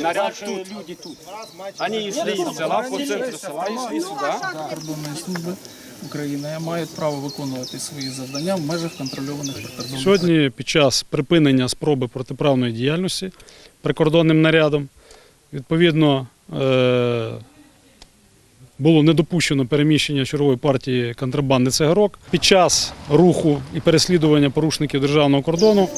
Наряд тут. люди тут. Они шли из села, по центру села і шли сюди. Прикордонної служби України мають право виконувати свої завдання в межах контрольованих прикордонних Сьогодні, під час припинення спроби протиправної діяльності прикордонним нарядом, відповідно, е, було недопущено переміщення чергової партії контрабанди цигарок. Під час руху і переслідування порушників державного кордону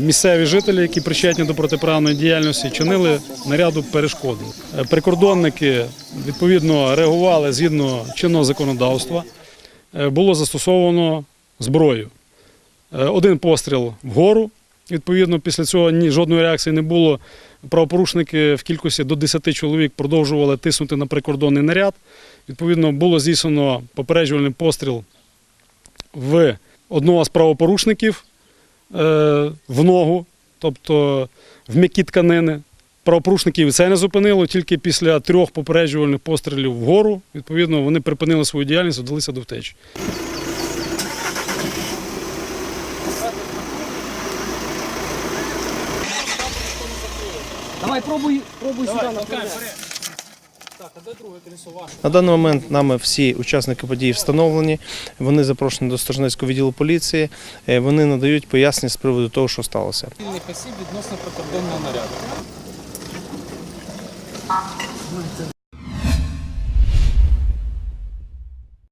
місцеві жителі, які причетні до протиправної діяльності, чинили наряду перешкоди. Е, Прикордонники відповідно реагували згідно чинного законодавства. Е, Було застосовано зброю. Е, Один постріл вгору. Відповідно, після цього ні жодної реакції не було. Правопорушники в кількості до 10 чоловік продовжували тиснути на прикордонний наряд. Відповідно, було здійснено попереджувальний постріл в одного з правопорушників е, в ногу, тобто в м'які тканини. Правопорушників це не зупинило, тільки після трьох попереджувальних пострілів вгору. Відповідно, вони припинили свою діяльність, вдалися до втечі. Давай пробуй, пробуй сюди на даний момент нами всі учасники події встановлені. Вони запрошені до Сторожницького відділу поліції. Е, Вони надають пояснення з приводу того, що сталося. осіб відносно прикордонного наряду.